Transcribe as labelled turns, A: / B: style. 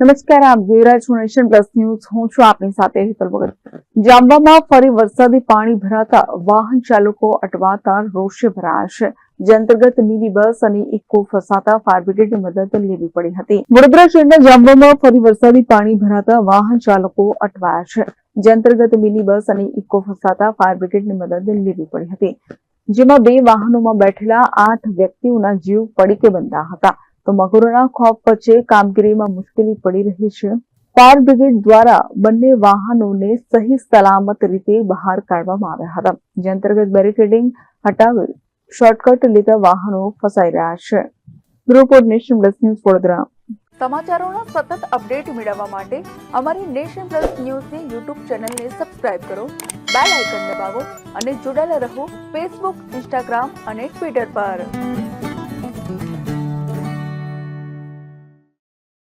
A: નમસ્કાર, આપ જોઈ રહ્યા છો નેશન પ્લસ ન્યૂઝ. હું છું આપની સાથે હેતલ ભગત. જાંબામાં ફરી વરસાદી પાણી ભરાતા વાહન ચાલકો અટવાતા રોષે ભરાયા છે. જે અંતર્ગત મિની બસ અને ઇકો ફસાતા ફાયર બ્રિગેડની મદદ લેવી પડી હતી. વડોદરા શહેરના જાંબામાં ફરી વરસાદી પાણી ભરાતા વાહન ચાલકો અટવાયા છે. જે અંતર્ગત મિની બસ અને ઇકો ફસાતા ફાયર બ્રિગેડની મદદ લેવી પડી હતી. જેમાં બે વાહનોમાં બેઠેલા આઠ વ્યક્તિઓના જીવ પડીકે બંધા હતા. તો મગરોના ખોફ વચ્ચે કામગીરીમાં મુશ્કેલી પડી રહી છે. ફાયર બ્રિગેડ દ્વારા બંને વાહનોને સહી સલામત રીતે બહાર કાઢવામાં આવ્યા હતા. જે અંતર્ગત બેરિકેડિંગ હટાવી શોર્ટકટ લીધા વાહનો ફસાઈ રહ્યા છે. Report Nation Plus News Vadodara. સમાચારોના સતત અપડેટ મેળવવા માટે અમારી નેશન પ્લસ ન્યૂઝની યુટ્યુબ ચેનલને સબસ્ક્રાઇબ કરો, બેલ આઇકન દબાવો અને જોડાયેલા રહો ફેસબુક, ઇન્સ્ટાગ્રામ અને ટ્વિટર પર.